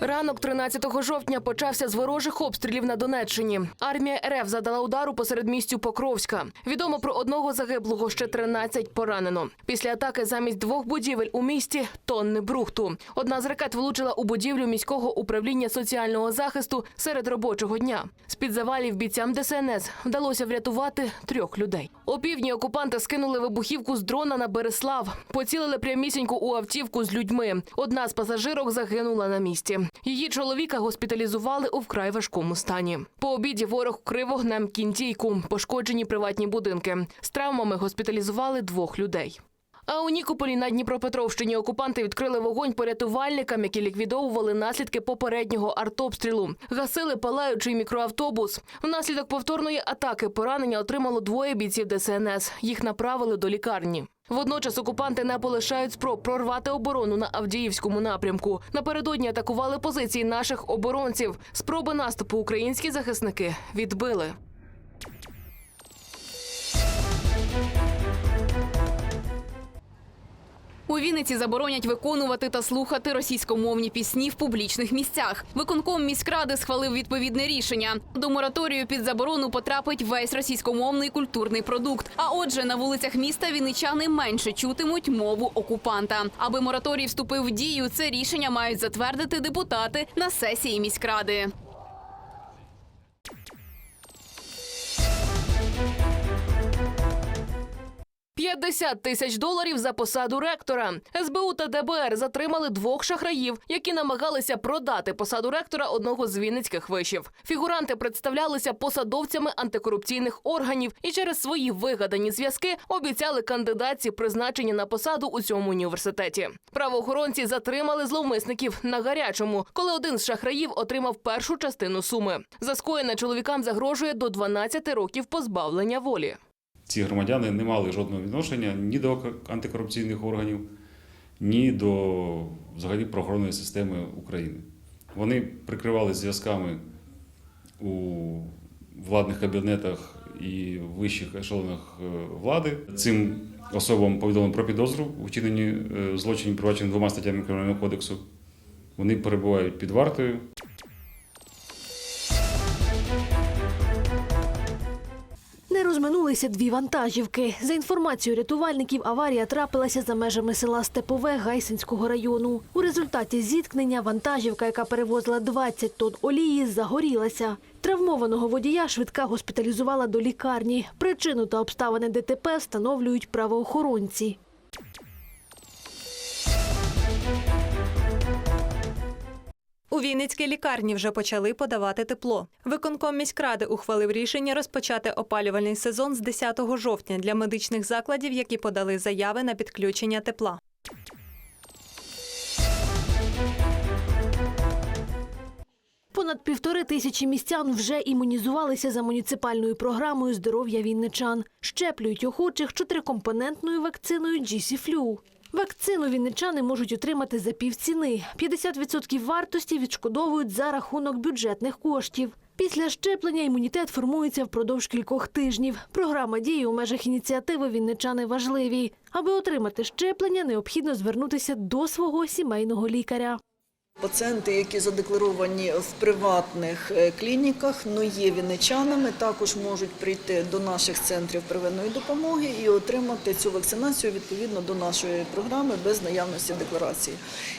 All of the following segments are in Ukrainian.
Ранок 13 жовтня почався з ворожих обстрілів на Донеччині. Армія РФ задала удару посеред містю Покровська. Відомо про одного загиблого, ще 13 поранено. Після атаки замість двох будівель у місті тонни брухту. Одна з ракет влучила у будівлю міського управління соціального захисту серед робочого дня. З під завалів бійцям ДСНС вдалося врятувати трьох людей. У півдні окупанти скинули вибухівку з дрона на Береслав. Поцілили прямісінько у автівку з людьми. Одна з пасажирок загинула на місці. Її чоловіка госпіталізували у вкрай важкому стані. По обіді ворог вкрив вогнем кінтійку, пошкоджені приватні будинки. З травмами госпіталізували двох людей. А у Нікополі на Дніпропетровщині окупанти відкрили вогонь по рятувальникам, які ліквідовували наслідки попереднього артобстрілу. Гасили палаючий мікроавтобус. Внаслідок повторної атаки поранення отримало двоє бійців ДСНС. Їх направили до лікарні. Водночас окупанти не полишають спроб прорвати оборону на Авдіївському напрямку. Напередодні атакували позиції наших оборонців. Спроби наступу українські захисники відбили. Вінниці заборонять виконувати та слухати російськомовні пісні в публічних місцях. Виконком міськради схвалив відповідне рішення. До мораторію під заборону потрапить весь російськомовний культурний продукт. А отже, на вулицях міста вінничани менше чутимуть мову окупанта. Аби мораторій вступив в дію, це рішення мають затвердити депутати на сесії міськради. – 50 тисяч доларів за посаду ректора. СБУ та ДБР затримали двох шахраїв, які намагалися продати посаду ректора одного з вінницьких вишів. Фігуранти представлялися посадовцями антикорупційних органів і через свої вигадані зв'язки обіцяли кандидатці призначення на посаду у цьому університеті. Правоохоронці затримали зловмисників на гарячому, коли один з шахраїв отримав першу частину суми. За скоєне чоловікам загрожує до 12 років позбавлення волі. Ці громадяни не мали жодного відношення ні до антикорупційних органів, ні до взагалі правоохоронної системи України. Вони прикривалися зв'язками у владних кабінетах і вищих ешелонах е, влади. Цим особам повідомлено про підозру у вчиненні е, злочинів, проваджених двома статтями Кримінального кодексу. Вони перебувають під вартою. Розминулися дві вантажівки. За інформацією рятувальників, аварія трапилася за межами села Степове Гайсинського району. У результаті зіткнення вантажівка, яка перевозила 20 тонн олії, загорілася. Травмованого водія швидка госпіталізувала до лікарні. Причину та обставини ДТП встановлюють правоохоронці. У Вінницькій лікарні вже почали подавати тепло. Виконком міськради ухвалив рішення розпочати опалювальний сезон з 10 жовтня для медичних закладів, які подали заяви на підключення тепла. Понад півтори тисячі містян вже імунізувалися за муніципальною програмою здоров'я вінничан. Щеплюють охочих чотирикомпонентною вакциною GC-Flu. Вакцину вінничани можуть отримати за півціни. 50% вартості відшкодовують за рахунок бюджетних коштів. Після щеплення імунітет формується впродовж кількох тижнів. Програма дії у межах ініціативи Вінничани важливі. Аби отримати щеплення, необхідно звернутися до свого сімейного лікаря. Пацієнти, які задекларовані в приватних е, клініках, но є вінничанами, також можуть прийти до наших центрів первинної допомоги і отримати цю вакцинацію відповідно до нашої програми без наявності декларації.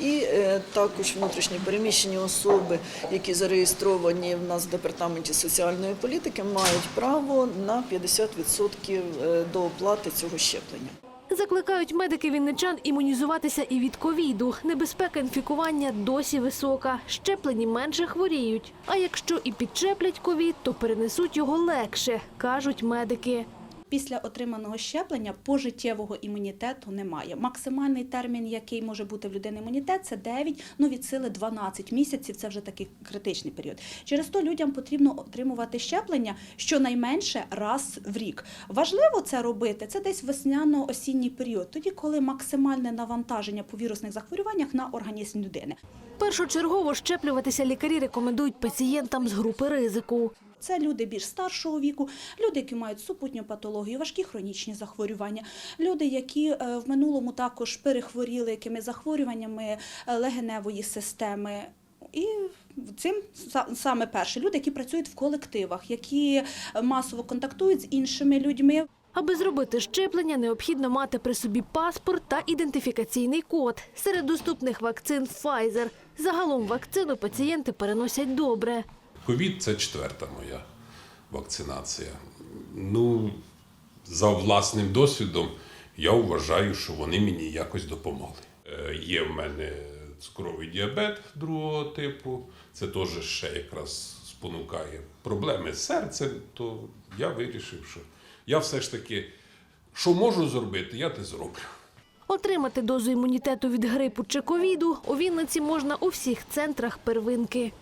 І е, також внутрішні переміщені особи, які зареєстровані в нас в департаменті соціальної політики, мають право на 50% е, до оплати цього щеплення. Закликають медики вінничан імунізуватися і від ковіду. Небезпека інфікування досі висока. Щеплені менше хворіють. А якщо і підчеплять ковід, то перенесуть його легше, кажуть медики. Після отриманого щеплення пожиттєвого імунітету немає. Максимальний термін, який може бути в людини імунітет, це 9, ну від сили 12 місяців. Це вже такий критичний період. Через то людям потрібно отримувати щеплення щонайменше раз в рік. Важливо це робити це десь весняно-осінній період, тоді коли максимальне навантаження по вірусних захворюваннях на організм людини. Першочергово щеплюватися лікарі рекомендують пацієнтам з групи ризику. Це люди більш старшого віку, люди, які мають супутню патологію, важкі хронічні захворювання, люди, які е, в минулому також перехворіли якими захворюваннями е, легеневої системи. І цим саме перші люди, які працюють в колективах, які е, масово контактують з іншими людьми. Аби зробити щеплення, необхідно мати при собі паспорт та ідентифікаційний код. Серед доступних вакцин Pfizer. Загалом вакцину пацієнти переносять добре. Ковід це четверта моя вакцинація. Ну, за власним досвідом, я вважаю, що вони мені якось допомогли. Е, Є в мене цукровий діабет другого типу, це теж ще якраз спонукає проблеми з серцем, то я вирішив, що я все ж таки, що можу зробити, я те зроблю. Отримати дозу імунітету від грипу чи ковіду у Вінниці можна у всіх центрах первинки.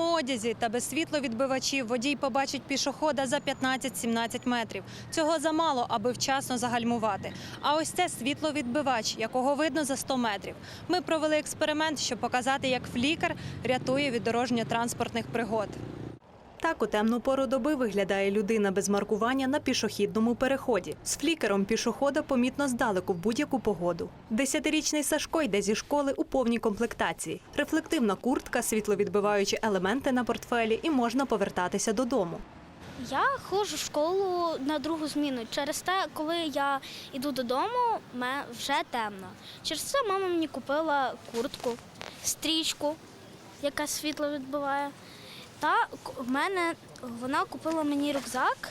В темному одязі та без світловідбивачів водій побачить пішохода за 15-17 метрів. Цього замало, аби вчасно загальмувати. А ось це світловідбивач, якого видно за 100 метрів. Ми провели експеримент, щоб показати, як флікер рятує від дорожньо-транспортних пригод. Так у темну пору доби виглядає людина без маркування на пішохідному переході. З флікером пішохода помітно здалеку в будь-яку погоду. Десятирічний Сашко йде зі школи у повній комплектації. Рефлективна куртка, світловідбиваючі елементи на портфелі, і можна повертатися додому. Я ходжу в школу на другу зміну. Через те, коли я йду додому, ме- вже темно. Через це мама мені купила куртку, стрічку, яка світло відбиває. Та к- в мене вона купила мені рюкзак.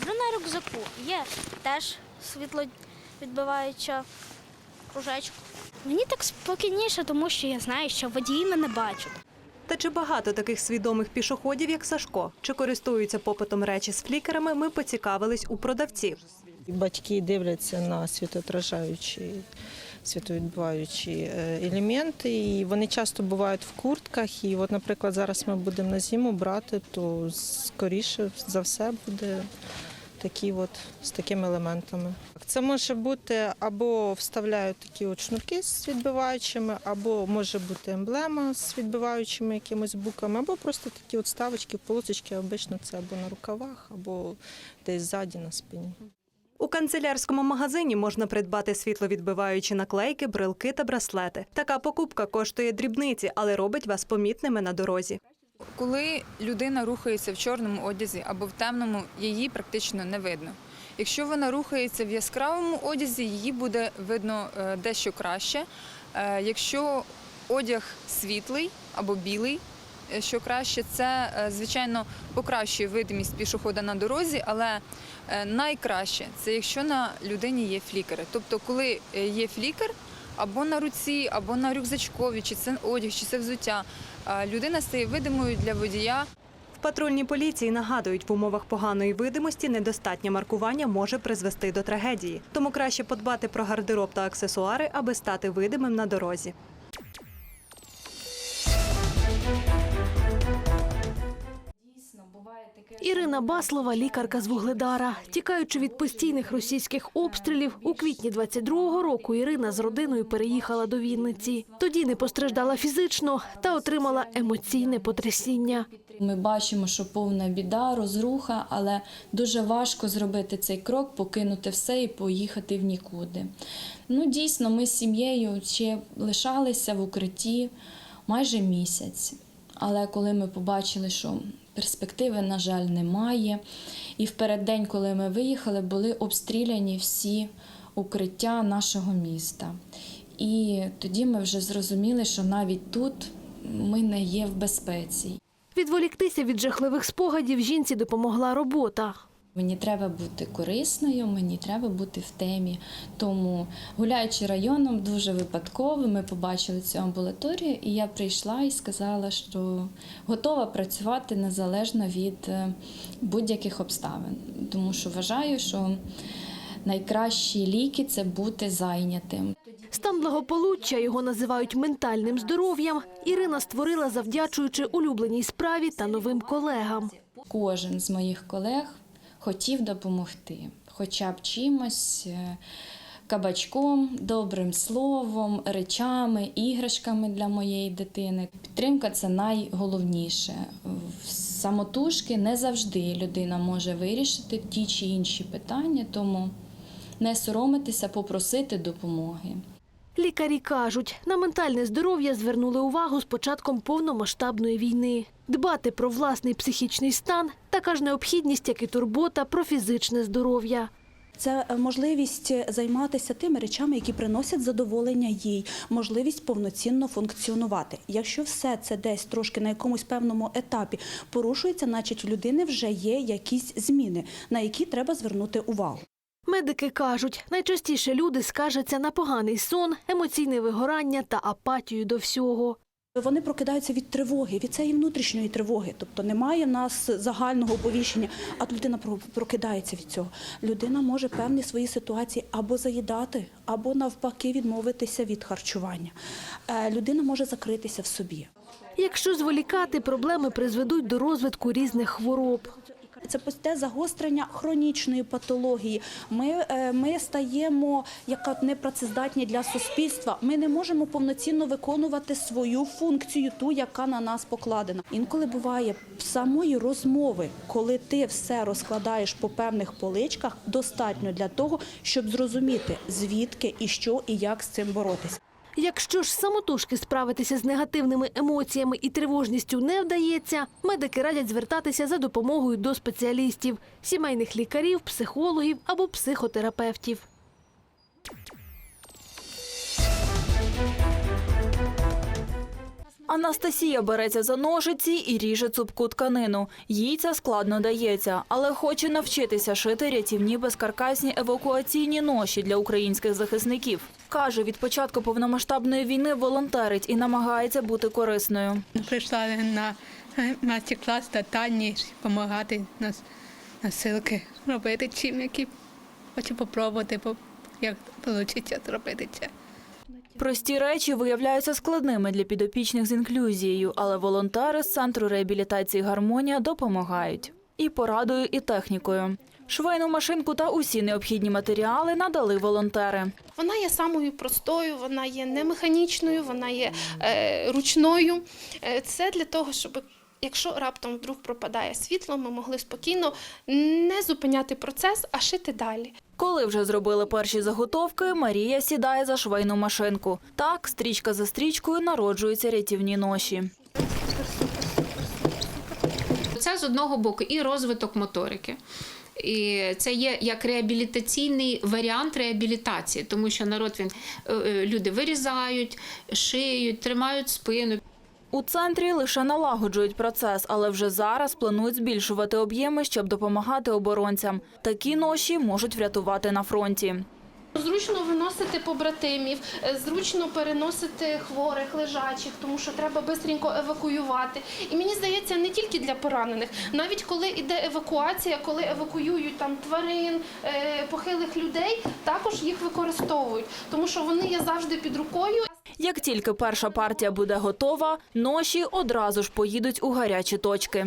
Вже на рюкзаку є теж світловідбиваюча кружечку. Мені так спокійніше, тому що я знаю, що водії мене бачать. Та чи багато таких свідомих пішоходів, як Сашко? Чи користуються попитом речі з флікерами, ми поцікавились у продавців. Батьки дивляться на світоотражаючі, світовідбиваючі е, елементи, і вони часто бувають в куртках. І, от, наприклад, зараз ми будемо на зиму брати, то скоріше за все буде такі от, з такими елементами. Це може бути або вставляють такі от шнурки з відбиваючими, або може бути емблема з відбиваючими якимись буквами, або просто такі от ставочки, полосочки, обично це або на рукавах, або десь ззаді на спині. У канцелярському магазині можна придбати світловідбиваючі наклейки, брелки та браслети. Така покупка коштує дрібниці, але робить вас помітними на дорозі. Коли людина рухається в чорному одязі або в темному, її практично не видно. Якщо вона рухається в яскравому одязі, її буде видно е, дещо краще. Е, Якщо одяг світлий або білий, що краще, це е, звичайно покращує видимість пішохода на дорозі, але е, найкраще це якщо на людині є флікери. Тобто, коли е, є флікер або на руці, або на рюкзачкові, чи це одяг, чи це взуття, людина стає видимою для водія. В патрульній поліції нагадують, в умовах поганої видимості недостатнє маркування може призвести до трагедії. Тому краще подбати про гардероб та аксесуари, аби стати видимим на дорозі. Ірина Баслова, лікарка з Вугледара. Тікаючи від постійних російських обстрілів, у квітні 22-го року Ірина з родиною переїхала до Вінниці. Тоді не постраждала фізично та отримала емоційне потрясіння. Ми бачимо, що повна біда, розруха, але дуже важко зробити цей крок, покинути все і поїхати в нікуди. Ну, дійсно, ми з сім'єю ще лишалися в укритті майже місяць. Але коли ми побачили, що перспективи, на жаль, немає, і в переддень, коли ми виїхали, були обстріляні всі укриття нашого міста. І тоді ми вже зрозуміли, що навіть тут ми не є в безпеці. Відволіктися від жахливих спогадів жінці допомогла робота. Мені треба бути корисною, мені треба бути в темі. Тому, гуляючи районом, дуже випадково ми побачили цю амбулаторію, і я прийшла і сказала, що готова працювати незалежно від е, будь-яких обставин. Тому що вважаю, що найкращі ліки це бути зайнятим. Стан благополуччя його називають ментальним здоров'ям. Ірина створила, завдячуючи улюбленій справі та новим колегам. Кожен з моїх колег хотів допомогти, хоча б чимось. е, Кабачком, добрим словом, речами, іграшками для моєї дитини. Підтримка це найголовніше. Самотужки не завжди людина може вирішити ті чи інші питання, тому не соромитися, попросити допомоги. Лікарі кажуть, на ментальне здоров'я звернули увагу з початком повномасштабної війни. Дбати про власний психічний стан така ж необхідність, як і турбота про фізичне здоров'я. Це е, можливість займатися тими речами, які приносять задоволення їй, можливість повноцінно функціонувати. Якщо все це десь трошки на якомусь певному етапі порушується, значить у людини вже є якісь зміни, на які треба звернути увагу. Медики кажуть, найчастіше люди скаржаться на поганий сон, емоційне вигорання та апатію до всього. Вони прокидаються від тривоги, від цієї внутрішньої тривоги. Тобто немає в нас загального оповіщення, а людина про- прокидається від цього. Людина може певні свої ситуації або заїдати, або навпаки відмовитися від харчування. Е, Людина може закритися в собі. Якщо зволікати, проблеми призведуть до розвитку різних хвороб. Це пусте загострення хронічної патології. Ми, е, ми стаємо яка непрацездатні для суспільства. Ми не можемо повноцінно виконувати свою функцію, ту, яка на нас покладена. Інколи буває самої розмови, коли ти все розкладаєш по певних поличках, достатньо для того, щоб зрозуміти звідки і що і як з цим боротися. Якщо ж самотужки справитися з негативними емоціями і тривожністю не вдається, медики радять звертатися за допомогою до спеціалістів – сімейних лікарів, психологів або психотерапевтів. Анастасія береться за ножиці і ріже цупку тканину. Їй це складно дається, але хоче навчитися шити рятівні безкаркасні евакуаційні ноші для українських захисників. Каже, від початку повномасштабної війни волонтерить і намагається бути корисною. Прийшла на майстер-клас та Тані допомагати нас насилки робити чим, які хочу попробувати, як вийде зробити це. Прості речі виявляються складними для підопічних з інклюзією, але волонтери з центру реабілітації Гармонія допомагають і порадою, і технікою. Швейну машинку та усі необхідні матеріали надали волонтери. Вона є самою простою, вона є не механічною, вона є е, ручною. Е, це для того, щоб якщо раптом вдруг пропадає світло, ми могли спокійно не зупиняти процес, а шити далі. Коли вже зробили перші заготовки, Марія сідає за швейну машинку. Так, стрічка за стрічкою народжуються рятівні ноші. Це з одного боку і розвиток моторики. І це є як реабілітаційний варіант реабілітації, тому що народ він е, е, люди вирізають, шиють, тримають спину. У центрі лише налагоджують процес, але вже зараз планують збільшувати об'єми, щоб допомагати оборонцям. Такі ноші можуть врятувати на фронті. Зручно виносити побратимів, е, зручно переносити хворих, лежачих, тому що треба швидко евакуювати. І мені здається, не тільки для поранених, навіть коли йде евакуація, коли евакуюють там тварин, е, похилих людей, також їх використовують, тому що вони є завжди під рукою. Як тільки перша партія буде готова, ноші одразу ж поїдуть у гарячі точки.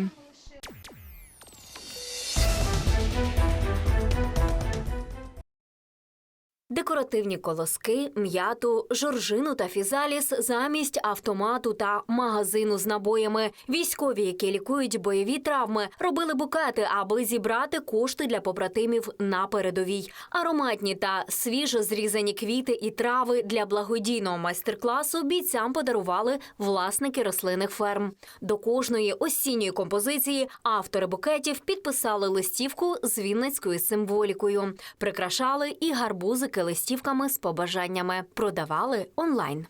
Декоративні колоски, м'яту, жоржину та фізаліс замість автомату та магазину з набоями. Військові, які лікують бойові травми, робили букети, аби зібрати кошти для побратимів на передовій. Ароматні та свіжо зрізані квіти і трави для благодійного майстер-класу бійцям подарували власники рослинних ферм. До кожної осінньої композиції автори букетів підписали листівку з вінницькою символікою, прикрашали і гарбузики листівками з побажаннями, продавали онлайн.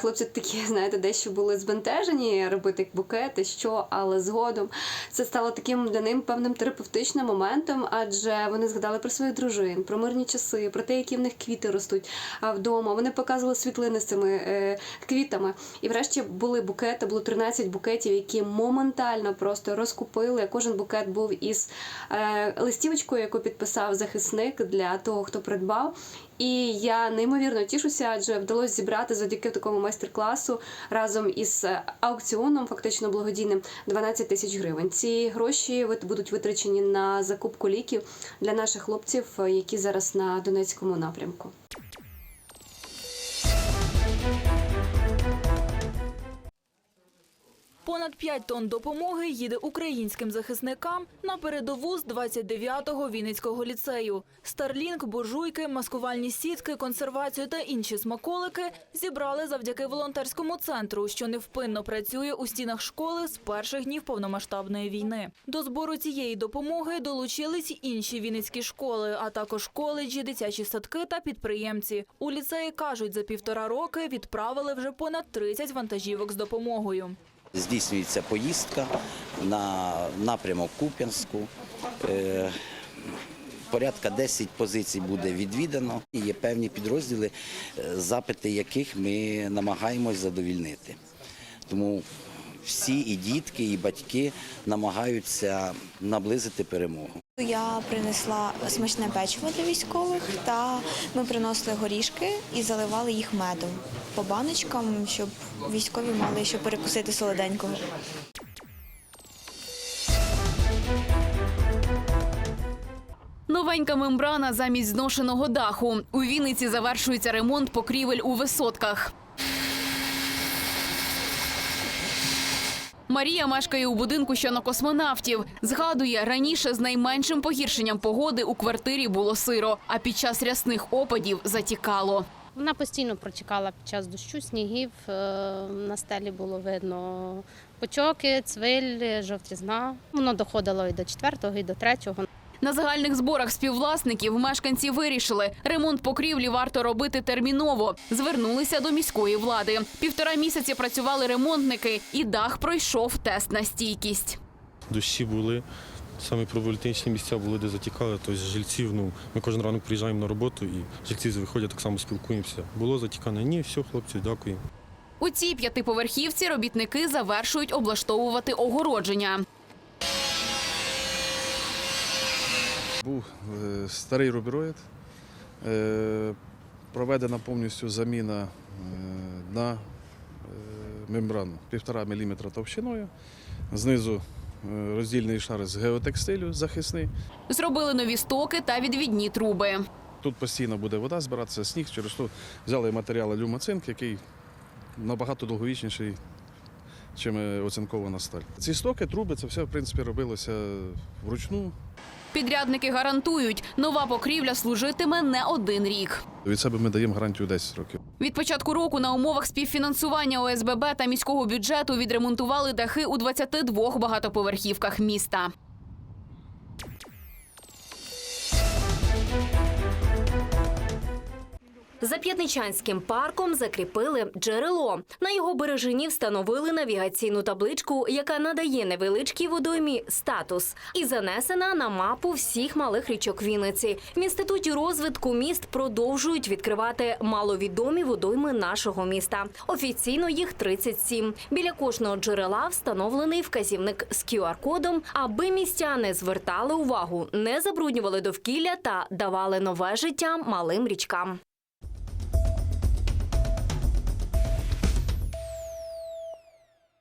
Хлопці такі, знаєте, дещо були збентежені робити букети, що, але згодом це стало таким для них певним терапевтичним моментом, адже вони згадали про своїх дружин, про мирні часи, про те, які в них квіти ростуть вдома. Вони показували світлини з цими е, квітами. І врешті були букети, було 13 букетів, які моментально просто розкупили. Кожен букет був із е, листівочкою, яку підписав захисник для того, хто придбав. І я неймовірно тішуся, адже вдалося зібрати завдяки такому майстер-класу разом із аукціоном, фактично благодійним, 12 тисяч гривень. Ці гроші будуть витрачені на закупку ліків для наших хлопців, які зараз на Донецькому напрямку. Понад 5 тонн допомоги їде українським захисникам на передову з 29-го Вінницького ліцею. Старлінг, буржуйки, маскувальні сітки, консервацію та інші смаколики зібрали завдяки волонтерському центру, що невпинно працює у стінах школи з перших днів повномасштабної війни. До збору цієї допомоги долучились інші вінницькі школи, а також коледжі, дитячі садки та підприємці. У ліцеї кажуть, за півтора роки відправили вже понад 30 вантажівок з допомогою. Здійснюється поїздка на напрямок Куп'янську. Е, Порядка 10 позицій буде відвідано. Є певні підрозділи, е, запити яких ми намагаємось задовільнити. Тому всі і дітки, і батьки намагаються наблизити перемогу. Я принесла смачне печиво для військових, та ми приносили горішки і заливали їх медом по баночкам, щоб військові мали що перекусити солоденького. Новенька мембрана замість зношеного даху. У Вінниці завершується ремонт покрівель у висотках. Марія мешкає у будинку, що на космонавтів. Згадує, раніше з найменшим погіршенням погоди у квартирі було сиро, а під час рясних опадів затікало. Вона постійно протікала під час дощу, снігів. е, На стелі було видно почоки, цвиль, жовтізна. Воно доходило і до четвертого, і до третього. На загальних зборах співвласників мешканці вирішили, ремонт покрівлі варто робити терміново. Звернулися до міської влади. Півтора місяці працювали ремонтники, і дах пройшов тест на стійкість. Дощі були, саме проблематичні місця були, де затікали. Тобто жильців, ну, ми кожен ранок приїжджаємо на роботу і жильці виходять, так само спілкуємося. Було затікане? Ні, все, хлопці, дякую. У цій п'ятиповерхівці робітники завершують облаштовувати огородження. Був е, старий рубіроїд, е, проведена повністю заміна е, на мембрану 1,5 мм товщиною. Знизу роздільний шар з геотекстилю захисний. Зробили нові стоки та відвідні труби. Тут постійно буде вода збиратися, сніг, через то взяли матеріал люмоцинк, який набагато довговічніший, чим оцинкована сталь. Ці стоки, труби, це все в принципі робилося вручну. Підрядники гарантують, нова покрівля служитиме не один рік. Від себе ми даємо гарантію 10 років. Від початку року на умовах співфінансування ОСББ та міського бюджету відремонтували дахи у 22 багатоповерхівках міста. За П'ятничанським парком закріпили джерело. На його бережині встановили навігаційну табличку, яка надає невеличкій водоймі статус, і занесена на мапу всіх малих річок Вінниці. В інституті розвитку міст продовжують відкривати маловідомі водойми нашого міста. Офіційно їх 37. Біля кожного джерела встановлений вказівник з QR-кодом, аби містяни звертали увагу, не забруднювали довкілля та давали нове життя малим річкам.